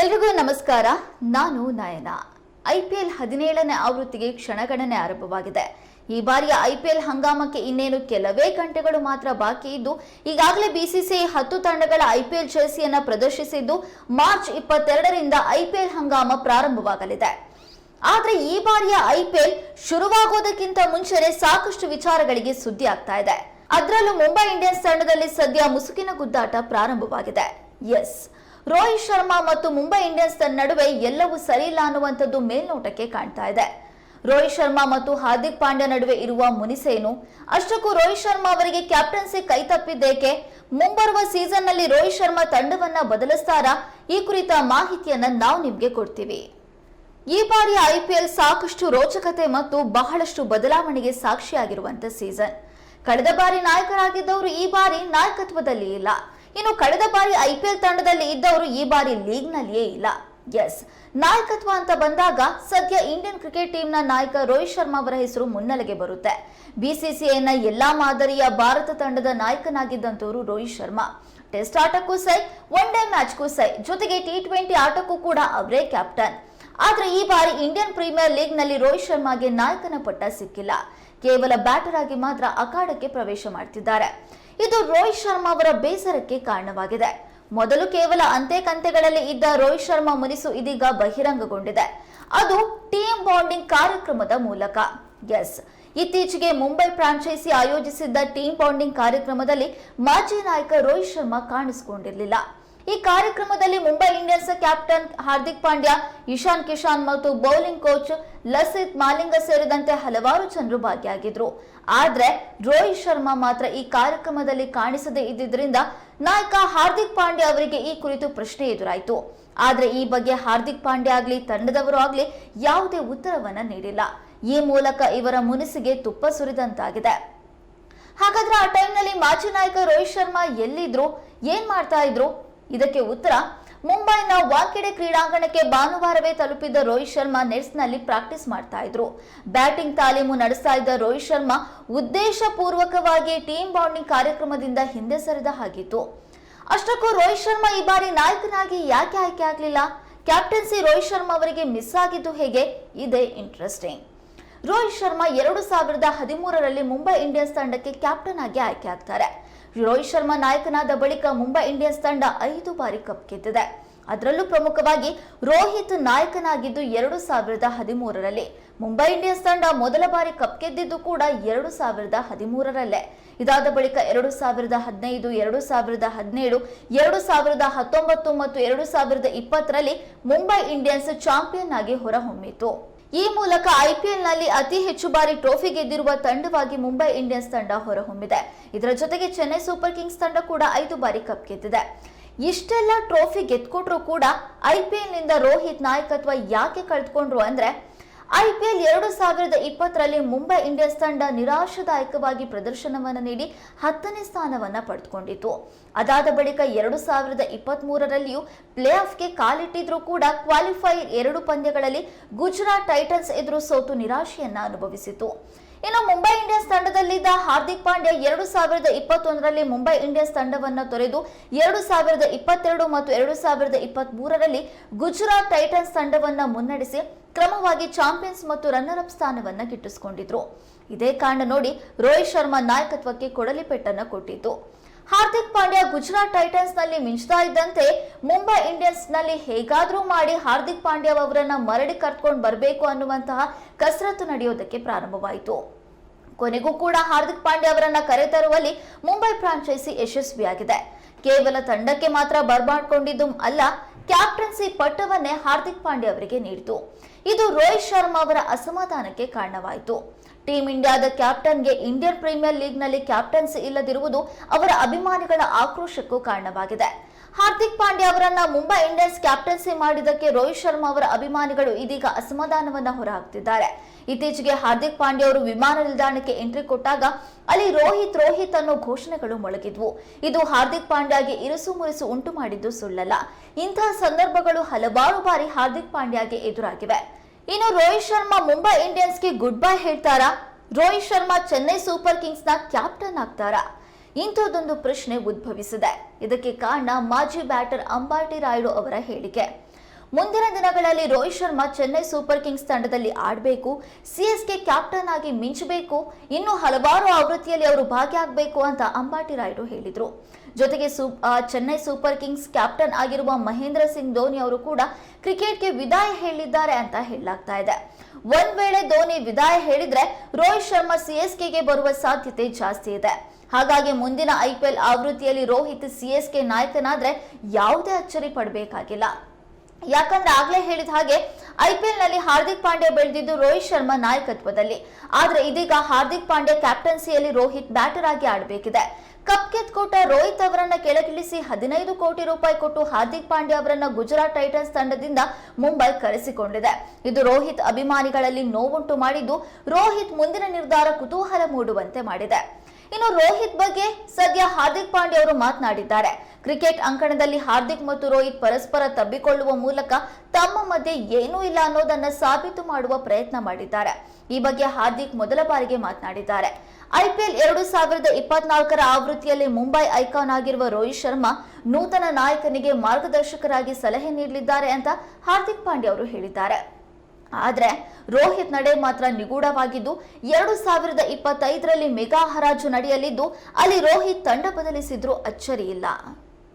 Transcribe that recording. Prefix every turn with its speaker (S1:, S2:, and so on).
S1: ಎಲ್ರಿಗೂ ನಮಸ್ಕಾರ. ನಾನು ನಯನ. ಐಪಿಎಲ್ ಹದಿನೇಳನೇ ಆವೃತ್ತಿಗೆ ಕ್ಷಣಗಣನೆ ಆರಂಭವಾಗಿದೆ. ಈ ಬಾರಿಯ ಐಪಿಎಲ್ ಹಂಗಾಮಕ್ಕೆ ಇನ್ನೇನು ಕೆಲವೇ ಗಂಟೆಗಳು ಮಾತ್ರ ಬಾಕಿ ಇದ್ದು, ಈಗಾಗಲೇ ಬಿಸಿಸಿಐ ಹತ್ತು ತಂಡಗಳ ಐಪಿಎಲ್ ಜರ್ಸಿಯನ್ನು ಪ್ರದರ್ಶಿಸಿದ್ದು, ಮಾರ್ಚ್ ಇಪ್ಪತ್ತೆರಡರಿಂದ ಐಪಿಎಲ್ ಹಂಗಾಮ ಪ್ರಾರಂಭವಾಗಲಿದೆ. ಆದರೆ ಈ ಬಾರಿಯ ಐಪಿಎಲ್ ಶುರುವಾಗೋದಕ್ಕಿಂತ ಮುಂಚೆನೆ ಸಾಕಷ್ಟು ವಿಚಾರಗಳಿಗೆ ಸುದ್ದಿ ಆಗ್ತಾ ಇದೆ. ಅದರಲ್ಲೂ ಮುಂಬೈ ಇಂಡಿಯನ್ಸ್ ತಂಡದಲ್ಲಿ ಸದ್ಯ ಮುಸುಕಿನ ಗುದ್ದಾಟ ಪ್ರಾರಂಭವಾಗಿದೆ. ಎಸ್. ರೋಹಿತ್ ಶರ್ಮಾ ಮತ್ತು ಮುಂಬೈ ಇಂಡಿಯನ್ಸ್ ನಡುವೆ ಎಲ್ಲವೂ ಸರಿಯಿಲ್ಲ ಅನ್ನುವಂಥದ್ದು ಮೇಲ್ನೋಟಕ್ಕೆ ಕಾಣ್ತಾ ಇದೆ. ರೋಹಿತ್ ಶರ್ಮಾ ಮತ್ತು ಹಾರ್ದಿಕ್ ಪಾಂಡ್ಯ ನಡುವೆ ಇರುವ ಮುನಿಸೇನು, ಅಷ್ಟಕ್ಕೂ ರೋಹಿತ್ ಶರ್ಮಾ ಅವರಿಗೆ ಕ್ಯಾಪ್ಟನ್ಸಿ ಕೈ ತಪ್ಪಿದ್ದೇಕೆ? ಮುಂಬರುವ ಸೀಸನ್ನಲ್ಲಿ ರೋಹಿತ್ ಶರ್ಮಾ ತಂಡವನ್ನ ಬದಲಿಸ್ತಾರಾ? ಈ ಕುರಿತ ಮಾಹಿತಿಯನ್ನ ನಾವು ನಿಮ್ಗೆ ಕೊಡ್ತೀವಿ. ಈ ಬಾರಿಯ ಐಪಿಎಲ್ ಸಾಕಷ್ಟು ರೋಚಕತೆ ಮತ್ತು ಬಹಳಷ್ಟು ಬದಲಾವಣೆಗೆ ಸಾಕ್ಷಿಯಾಗಿರುವಂತ ಸೀಸನ್. ಕಳೆದ ಬಾರಿ ನಾಯಕರಾಗಿದ್ದವರು ಈ ಬಾರಿ ನಾಯಕತ್ವದಲ್ಲಿ ಇಲ್ಲ. ಇನ್ನು ಕಳೆದ ಬಾರಿ ಐಪಿಎಲ್ ತಂಡದಲ್ಲಿ ಇದ್ದವರು ಈ ಬಾರಿ ಲೀಗ್ನಲ್ಲಿಯೇ ಇಲ್ಲ. ಎಸ್. ನಾಯಕತ್ವ ಅಂತ ಬಂದಾಗ ಸದ್ಯ ಇಂಡಿಯನ್ ಕ್ರಿಕೆಟ್ ಟೀಮ್ನ ನಾಯಕ ರೋಹಿತ್ ಶರ್ಮಾ ಅವರ ಹೆಸರು ಮುನ್ನೆಲೆಗೆ ಬರುತ್ತೆ. ಬಿಸಿಸಿಐನ ಎಲ್ಲಾ ಮಾದರಿಯ ಭಾರತ ತಂಡದ ನಾಯಕನಾಗಿದ್ದಂಥವರು ರೋಹಿತ್ ಶರ್ಮಾ. ಟೆಸ್ಟ್ ಆಟಕ್ಕೂ ಸೈ, ಒನ್ ಡೇ ಮ್ಯಾಚ್ಗೂ ಸೈ, ಜೊತೆಗೆ ಟಿ ಟ್ವೆಂಟಿ ಆಟಕ್ಕೂ ಕೂಡ ಅವರೇ ಕ್ಯಾಪ್ಟನ್. ಆದ್ರೆ ಈ ಬಾರಿ ಇಂಡಿಯನ್ ಪ್ರೀಮಿಯರ್ ಲೀಗ್ನಲ್ಲಿ ರೋಹಿತ್ ಶರ್ಮಾಗೆ ನಾಯಕನ ಪಟ್ಟ ಸಿಕ್ಕಿಲ್ಲ. ಕೇವಲ ಬ್ಯಾಟರ್ ಆಗಿ ಮಾತ್ರ ಅಖಾಡಕ್ಕೆ ಪ್ರವೇಶ ಮಾಡ್ತಿದ್ದಾರೆ. ಇದು ರೋಹಿತ್ ಶರ್ಮಾ ಅವರ ಬೇಸರಕ್ಕೆ ಕಾರಣವಾಗಿದೆ. ಮೊದಲು ಕೇವಲ ಅಂತೆ ಕಂತೆಗಳಲ್ಲಿ ಇದ್ದ ರೋಹಿತ್ ಶರ್ಮಾ ಮುನಿಸು ಇದೀಗ ಬಹಿರಂಗಗೊಂಡಿದೆ. ಅದು ಟೀಮ್ ಬಾಂಡಿಂಗ್ ಕಾರ್ಯಕ್ರಮದ ಮೂಲಕ. ಎಸ್, ಇತ್ತೀಚೆಗೆ ಮುಂಬೈ ಫ್ರಾಂಚೈಸಿ ಆಯೋಜಿಸಿದ್ದ ಟೀಮ್ ಬಾಂಡಿಂಗ್ ಕಾರ್ಯಕ್ರಮದಲ್ಲಿ ಮಾಜಿ ನಾಯಕ ರೋಹಿತ್ ಶರ್ಮಾ ಕಾಣಿಸಿಕೊಂಡಿರಲಿಲ್ಲ. ಈ ಕಾರ್ಯಕ್ರಮದಲ್ಲಿ ಮುಂಬೈ ಇಂಡಿಯನ್ಸ್ ಕ್ಯಾಪ್ಟನ್ ಹಾರ್ದಿಕ್ ಪಾಂಡ್ಯ ಇಶಾನ್ ಕಿಶಾನ್ ಮತ್ತು ಬೌಲಿಂಗ್ ಕೋಚ್ ಲಸಿತ್ ಮಾಲಿಂಗ ಸೇರಿದಂತೆ ಹಲವಾರು ಜನರು ಭಾಗಿಯಾಗಿದ್ರು. ಆದ್ರೆ ರೋಹಿತ್ ಶರ್ಮಾ ಮಾತ್ರ ಈ ಕಾರ್ಯಕ್ರಮದಲ್ಲಿ ಕಾಣಿಸದೇ ಇದ್ದಿದ್ರಿಂದ ನಾಯಕ ಹಾರ್ದಿಕ್ ಪಾಂಡ್ಯ ಅವರಿಗೆ ಈ ಕುರಿತು ಪ್ರಶ್ನೆ ಎದುರಾಯಿತು. ಆದ್ರೆ ಈ ಬಗ್ಗೆ ಹಾರ್ದಿಕ್ ಪಾಂಡ್ಯ ಆಗ್ಲಿ, ತಂಡದವರು ಆಗ್ಲಿ ಯಾವುದೇ ಉತ್ತರವನ್ನ ನೀಡಿಲ್ಲ. ಈ ಮೂಲಕ ಇವರ ಮುನಿಸಿಗೆ ತುಪ್ಪ ಸುರಿದಂತಾಗಿದೆ. ಹಾಗಾದ್ರೆ ಆ ಟೈಮ್ನಲ್ಲಿ ಮಾಜಿ ನಾಯಕ ರೋಹಿತ್ ಶರ್ಮಾ ಎಲ್ಲಿದ್ರು, ಏನ್ ಮಾಡ್ತಾ ಇದ್ರು? ಇದಕ್ಕೆ ಉತ್ತರ, ಮುಂಬೈನ ವಾಂಖೆಡೆ ಕ್ರೀಡಾಂಗಣಕ್ಕೆ ಭಾನುವಾರವೇ ತಲುಪಿದ್ದ ರೋಹಿತ್ ಶರ್ಮಾ ನೆಟ್ಸ್ನಲ್ಲಿ ಪ್ರಾಕ್ಟೀಸ್ ಮಾಡ್ತಾ ಇದ್ರು. ಬ್ಯಾಟಿಂಗ್ ತಾಲೀಮು ನಡೆಸ್ತಾ ಇದ್ದ ರೋಹಿತ್ ಶರ್ಮಾ ಉದ್ದೇಶಪೂರ್ವಕವಾಗಿ ಟೀಮ್ ಬಾಂಡಿಂಗ್ ಕಾರ್ಯಕ್ರಮದಿಂದ ಹಿಂದೆ ಸರಿದ ಹಾಗಿತ್ತು. ಅಷ್ಟಕ್ಕೂ ರೋಹಿತ್ ಶರ್ಮಾ ಈ ಬಾರಿ ನಾಯಕನಾಗಿ ಯಾಕೆ ಆಯ್ಕೆ ಆಗಲಿಲ್ಲ? ಕ್ಯಾಪ್ಟನ್ಸಿ ರೋಹಿತ್ ಶರ್ಮಾ ಅವರಿಗೆ ಮಿಸ್ ಆಗಿದ್ದು ಹೇಗೆ? ಇದೇ ಇಂಟ್ರೆಸ್ಟಿಂಗ್ ರೋಹಿತ್ ಶರ್ಮಾ ಎರಡು ಸಾವಿರದ ಹದಿಮೂರರಲ್ಲಿ ಮುಂಬೈ ಇಂಡಿಯನ್ಸ್ ತಂಡಕ್ಕೆ ಕ್ಯಾಪ್ಟನ್ ಆಗಿ ಆಯ್ಕೆ ಆಗ್ತಾರೆ. ರೋಹಿತ್ ಶರ್ಮಾ ನಾಯಕನಾದ ಬಳಿಕ ಮುಂಬೈ ಇಂಡಿಯನ್ಸ್ ತಂಡ ಐದು ಬಾರಿ ಕಪ್ ಗೆದ್ದಿದೆ. ಅದರಲ್ಲೂ ಪ್ರಮುಖವಾಗಿ ರೋಹಿತ್ ನಾಯಕನಾಗಿದ್ದು ಎರಡು ಸಾವಿರದ ಹದಿಮೂರರಲ್ಲಿ. ಮುಂಬೈ ಇಂಡಿಯನ್ಸ್ ತಂಡ ಮೊದಲ ಬಾರಿ ಕಪ್ ಗೆದ್ದಿದ್ದು ಕೂಡ ಎರಡು ಸಾವಿರದ ಹದಿಮೂರರಲ್ಲೇ. ಇದಾದ ಬಳಿಕ ಎರಡು ಸಾವಿರದ ಹದಿನೈದು, ಎರಡು ಸಾವಿರದ ಹದಿನೇಳು, ಎರಡು ಸಾವಿರದ ಹತ್ತೊಂಬತ್ತು ಮತ್ತು ಎರಡು ಸಾವಿರದ ಇಪ್ಪತ್ತರಲ್ಲಿ ಮುಂಬೈ ಇಂಡಿಯನ್ಸ್ ಚಾಂಪಿಯನ್ ಆಗಿ ಹೊರಹೊಮ್ಮಿತು. ಈ ಮೂಲಕ ಐಪಿಎಲ್ನಲ್ಲಿ ಅತಿ ಹೆಚ್ಚು ಬಾರಿ ಟ್ರೋಫಿ ಗೆದ್ದಿರುವ ತಂಡವಾಗಿ ಮುಂಬೈ ಇಂಡಿಯನ್ಸ್ ತಂಡ ಹೊರಹೊಮ್ಮಿದೆ. ಇದರ ಜೊತೆಗೆ ಚೆನ್ನೈ ಸೂಪರ್ ಕಿಂಗ್ಸ್ ತಂಡ ಕೂಡ ಐದು ಬಾರಿ ಕಪ್ ಗೆದ್ದಿದೆ. ಇಷ್ಟೆಲ್ಲ ಟ್ರೋಫಿ ಗೆದ್ಕೊಟ್ರು ಕೂಡ ಐಪಿಎಲ್ನಿಂದ ರೋಹಿತ್ ನಾಯಕತ್ವ ಯಾಕೆ ಕಳೆದುಕೊಂಡ್ರು ಅಂದ್ರೆ ಐಪಿಎಲ್ ಎರಡು ಸಾವಿರದ ಇಪ್ಪತ್ತರಲ್ಲಿ ಮುಂಬೈ ಇಂಡಿಯನ್ಸ್ ತಂಡ ನಿರಾಶಾದಾಯಕವಾಗಿ ಪ್ರದರ್ಶನವನ್ನು ನೀಡಿ ಹತ್ತನೇ ಸ್ಥಾನವನ್ನು ಪಡೆದುಕೊಂಡಿತು. ಅದಾದ ಬಳಿಕ ಎರಡು ಸಾವಿರದ ಇಪ್ಪತ್ತ್ ಮೂರರಲ್ಲಿಯೂ ಪ್ಲೇ ಆಫ್ಗೆ ಕಾಲಿಟ್ಟಿದ್ರೂ ಕೂಡ ಕ್ವಾಲಿಫೈರ್ ಎರಡು ಪಂದ್ಯಗಳಲ್ಲಿ ಗುಜರಾತ್ ಟೈಟನ್ಸ್ ಎದುರು ಸೋತು ನಿರಾಶೆಯನ್ನ ಅನುಭವಿಸಿತು. ಇನ್ನು ಮುಂಬೈ ಇಂಡಿಯನ್ಸ್ ತಂಡದಲ್ಲಿದ್ದ ಹಾರ್ದಿಕ್ ಪಾಂಡ್ಯ ಎರಡು ಸಾವಿರದ ಇಪ್ಪತ್ತೊಂದರಲ್ಲಿ ಮುಂಬೈ ಇಂಡಿಯನ್ಸ್ ತಂಡವನ್ನು ತೊರೆದು ಎರಡು ಸಾವಿರದ ಇಪ್ಪತ್ತೆರಡು ಮತ್ತು ಎರಡು ಸಾವಿರದ ಇಪ್ಪತ್ತ್ ಮೂರರಲ್ಲಿ ಗುಜರಾತ್ ಟೈಟನ್ಸ್ ತಂಡವನ್ನು ಮುನ್ನಡೆಸಿ ಕ್ರಮವಾಗಿ ಚಾಂಪಿಯನ್ಸ್ ಮತ್ತು ರನ್ನರ್ ಅಪ್ ಸ್ಥಾನವನ್ನು ಗಿಟ್ಟಿಸಿಕೊಂಡಿದ್ರು. ಇದೇ ಕಾರಣ ನೋಡಿ ರೋಹಿತ್ ಶರ್ಮಾ ನಾಯಕತ್ವಕ್ಕೆ ಕೊಡಲಿ ಪೆಟ್ಟನ್ನು ಕೊಟ್ಟಿತ್ತು ಹಾರ್ದಿಕ್ ಪಾಂಡ್ಯ ಗುಜರಾತ್ ಟೈಟನ್ಸ್ನಲ್ಲಿ ಮಿಂಚ್ತಾ ಇದ್ದಂತೆ ಮುಂಬೈ ಇಂಡಿಯನ್ಸ್ನಲ್ಲಿ ಹೇಗಾದ್ರೂ ಮಾಡಿ ಹಾರ್ದಿಕ್ ಪಾಂಡ್ಯ ಅವರನ್ನ ಮರಳಿ ಕರ್ಕೊಂಡು ಬರಬೇಕು ಅನ್ನುವಂತಹ ಕಸರತ್ತು ನಡೆಯೋದಕ್ಕೆ ಪ್ರಾರಂಭವಾಯಿತು. ಕೊನೆಗೂ ಕೂಡ ಹಾರ್ದಿಕ್ ಪಾಂಡ್ಯ ಅವರನ್ನ ಕರೆತರುವಲ್ಲಿ ಮುಂಬೈ ಫ್ರಾಂಚೈಸಿ ಯಶಸ್ವಿಯಾಗಿದೆ. ಕೇವಲ ತಂಡಕ್ಕೆ ಮಾತ್ರ ಬರ್ಮಾಡ್ಕೊಂಡಿದ್ದು ಅಲ್ಲ, ಕ್ಯಾಪ್ಟನ್ಸಿ ಪಟ್ಟವನ್ನೇ ಹಾರ್ದಿಕ್ ಪಾಂಡ್ಯ ಅವರಿಗೆ ನೀಡಿತು. ಇದು ರೋಹಿತ್ ಶರ್ಮಾ ಅವರ ಅಸಮಾಧಾನಕ್ಕೆ ಕಾರಣವಾಯಿತು. ಟೀಂ ಇಂಡಿಯಾದ ಕ್ಯಾಪ್ಟನ್ಗೆ ಇಂಡಿಯನ್ ಪ್ರೀಮಿಯರ್ ಲೀಗ್ನಲ್ಲಿ ಕ್ಯಾಪ್ಟನ್ಸಿ ಇಲ್ಲದಿರುವುದು ಅವರ ಅಭಿಮಾನಿಗಳ ಆಕ್ರೋಶಕ್ಕೂ ಕಾರಣವಾಗಿದೆ. ಹಾರ್ದಿಕ್ ಪಾಂಡ್ಯ ಅವರನ್ನ ಮುಂಬೈ ಇಂಡಿಯನ್ಸ್ ಕ್ಯಾಪ್ಟನ್ಸಿ ಮಾಡಿದ್ದಕ್ಕೆ ರೋಹಿತ್ ಶರ್ಮಾ ಅವರ ಅಭಿಮಾನಿಗಳು ಇದೀಗ ಅಸಮಾಧಾನವನ್ನ ಹೊರಹಾಕ್ತಿದ್ದಾರೆ. ಇತ್ತೀಚೆಗೆ ಹಾರ್ದಿಕ್ ಪಾಂಡ್ಯ ಅವರು ವಿಮಾನ ನಿಲ್ದಾಣಕ್ಕೆ ಎಂಟ್ರಿ ಕೊಟ್ಟಾಗ ಅಲ್ಲಿ ರೋಹಿತ್ ರೋಹಿತ್ ಅನ್ನೋ ಘೋಷಣೆಗಳು ಮೊಳಗಿದ್ವು. ಇದು ಹಾರ್ದಿಕ್ ಪಾಂಡ್ಯಾಗೆ ಇರುಸು ಮುರಿಸು ಉಂಟು ಮಾಡಿದ್ದು ಸುಳ್ಳಲ್ಲ. ಇಂತಹ ಸಂದರ್ಭಗಳು ಹಲವಾರು ಬಾರಿ ಹಾರ್ದಿಕ್ ಪಾಂಡ್ಯಾಗೆ ಎದುರಾಗಿವೆ. ಇನ್ನು ರೋಹಿತ್ ಶರ್ಮಾ ಮುಂಬೈ ಇಂಡಿಯನ್ಸ್ಗೆ ಗುಡ್ ಬೈ ಹೇಳ್ತಾರಾ? ರೋಹಿತ್ ಶರ್ಮಾ ಚೆನ್ನೈ ಸೂಪರ್ ಕಿಂಗ್ಸ್ನ ಕ್ಯಾಪ್ಟನ್ ಆಗ್ತಾರಾ? ಇಂಥದ್ದೊಂದು ಪ್ರಶ್ನೆ ಉದ್ಭವಿಸಿದೆ. ಇದಕ್ಕೆ ಕಾರಣ ಮಾಜಿ ಬ್ಯಾಟರ್ ಅಂಬಾಟಿ ರಾಯುಡು ಅವರ ಹೇಳಿಕೆ. ಮುಂದಿನ ದಿನಗಳಲ್ಲಿ ರೋಹಿತ್ ಶರ್ಮಾ ಚೆನ್ನೈ ಸೂಪರ್ ಕಿಂಗ್ಸ್ ತಂಡದಲ್ಲಿ ಆಡಬೇಕು ಸಿಎಸ್ಕೆ ಕ್ಯಾಪ್ಟನ್ ಆಗಿ ಮಿಂಚಬೇಕು, ಇನ್ನು ಹಲವಾರು ಆವೃತ್ತಿಯಲ್ಲಿ ಅವರು ಭಾಗಿಯಾಗಬೇಕು ಅಂತ ಅಂಬಾಟಿ ರಾಯ್ಡು ಹೇಳಿದರು. ಜೊತೆಗೆ ಚೆನ್ನೈ ಸೂಪರ್ ಕಿಂಗ್ಸ್ ಕ್ಯಾಪ್ಟನ್ ಆಗಿರುವ ಮಹೇಂದ್ರ ಸಿಂಗ್ ಧೋನಿ ಅವರು ಕೂಡ ಕ್ರಿಕೆಟ್ಗೆ ವಿದಾಯ ಹೇಳಿದ್ದಾರೆ ಅಂತ ಹೇಳಲಾಗ್ತಾ ಇದೆ. ಒಂದ್ ವೇಳೆ ಧೋನಿ ವಿದಾಯ ಹೇಳಿದ್ರೆ ರೋಹಿತ್ ಶರ್ಮಾ ಸಿಎಸ್ಕೆಗೆ ಬರುವ ಸಾಧ್ಯತೆ ಜಾಸ್ತಿ ಇದೆ. ಹಾಗಾಗಿ ಮುಂದಿನ ಐಪಿಎಲ್ ಆವೃತ್ತಿಯಲ್ಲಿ ರೋಹಿತ್ ಸಿಎಸ್ಕೆ ನಾಯಕನಾದ್ರೆ ಯಾವುದೇ ಅಚ್ಚರಿ ಪಡಬೇಕಾಗಿಲ್ಲ. ಯಾಕಂದ್ರೆ ಆಗ್ಲೇ ಹೇಳಿದ ಹಾಗೆ ಐಪಿಎಲ್ನಲ್ಲಿ ಹಾರ್ದಿಕ್ ಪಾಂಡ್ಯ ಬೆಳೆದಿದ್ದು ರೋಹಿತ್ ಶರ್ಮಾ ನಾಯಕತ್ವದಲ್ಲಿ. ಆದ್ರೆ ಇದೀಗ ಹಾರ್ದಿಕ್ ಪಾಂಡ್ಯ ಕ್ಯಾಪ್ಟನ್ಸಿಯಲ್ಲಿ ರೋಹಿತ್ ಬ್ಯಾಟರ್ ಆಗಿ ಆಡಬೇಕಿದೆ. ಕಪ್ ಕೆತ್ಕೊಟ್ಟ ರೋಹಿತ್ ಅವರನ್ನ ಕೆಳಗಿಳಿಸಿ ಹದಿನೈದು ಕೋಟಿ ರೂಪಾಯಿ ಕೊಟ್ಟು ಹಾರ್ದಿಕ್ ಪಾಂಡ್ಯ ಅವರನ್ನ ಗುಜರಾತ್ ಟೈಟನ್ಸ್ ತಂಡದಿಂದ ಮುಂಬೈ ಕರೆಸಿಕೊಂಡಿದೆ. ಇದು ರೋಹಿತ್ ಅಭಿಮಾನಿಗಳಲ್ಲಿ ನೋವುಂಟು ಮಾಡಿದ್ದು ರೋಹಿತ್ ಮುಂದಿನ ನಿರ್ಧಾರ ಕುತೂಹಲ ಮೂಡುವಂತೆ ಮಾಡಿದೆ. ಇನ್ನು ರೋಹಿತ್ ಬಗ್ಗೆ ಸದ್ಯ ಹಾರ್ದಿಕ್ ಪಾಂಡ್ಯ ಅವರು ಮಾತನಾಡಿದ್ದಾರೆ. ಕ್ರಿಕೆಟ್ ಅಂಕಣದಲ್ಲಿ ಹಾರ್ದಿಕ್ ಮತ್ತು ರೋಹಿತ್ ಪರಸ್ಪರ ತಬ್ಬಿಕೊಳ್ಳುವ ಮೂಲಕ ತಮ್ಮ ಮಧ್ಯೆ ಏನೂ ಇಲ್ಲ ಅನ್ನೋದನ್ನ ಸಾಬೀತು ಮಾಡುವ ಪ್ರಯತ್ನ ಮಾಡಿದ್ದಾರೆ. ಈ ಬಗ್ಗೆ ಹಾರ್ದಿಕ್ ಮೊದಲ ಬಾರಿಗೆ ಮಾತನಾಡಿದ್ದಾರೆ. ಐಪಿಎಲ್ ಎರಡು ಸಾವಿರದ ಇಪ್ಪತ್ನಾಲ್ಕರ ಆವೃತ್ತಿಯಲ್ಲಿ ಮುಂಬೈ ಐಕಾನ್ ಆಗಿರುವ ರೋಹಿತ್ ಶರ್ಮಾ ನೂತನ ನಾಯಕನಿಗೆ ಮಾರ್ಗದರ್ಶಕರಾಗಿ ಸಲಹೆ ನೀಡಲಿದ್ದಾರೆ ಅಂತ ಹಾರ್ದಿಕ್ ಪಾಂಡ್ಯ ಅವರು ಹೇಳಿದ್ದಾರೆ. ಆದ್ರೆ ರೋಹಿತ್ ನಡೆ ಮಾತ್ರ ನಿಗೂಢವಾಗಿದ್ದು, ಎರಡು ಸಾವಿರದ ಇಪ್ಪತ್ತೈದರಲ್ಲಿ ಮೆಗಾ ಹರಾಜು ನಡೆಯಲಿದ್ದು, ಅಲ್ಲಿ ರೋಹಿತ್ ತಂಡ ಬದಲಿಸಿದ್ರೂ ಅಚ್ಚರಿ ಇಲ್ಲ.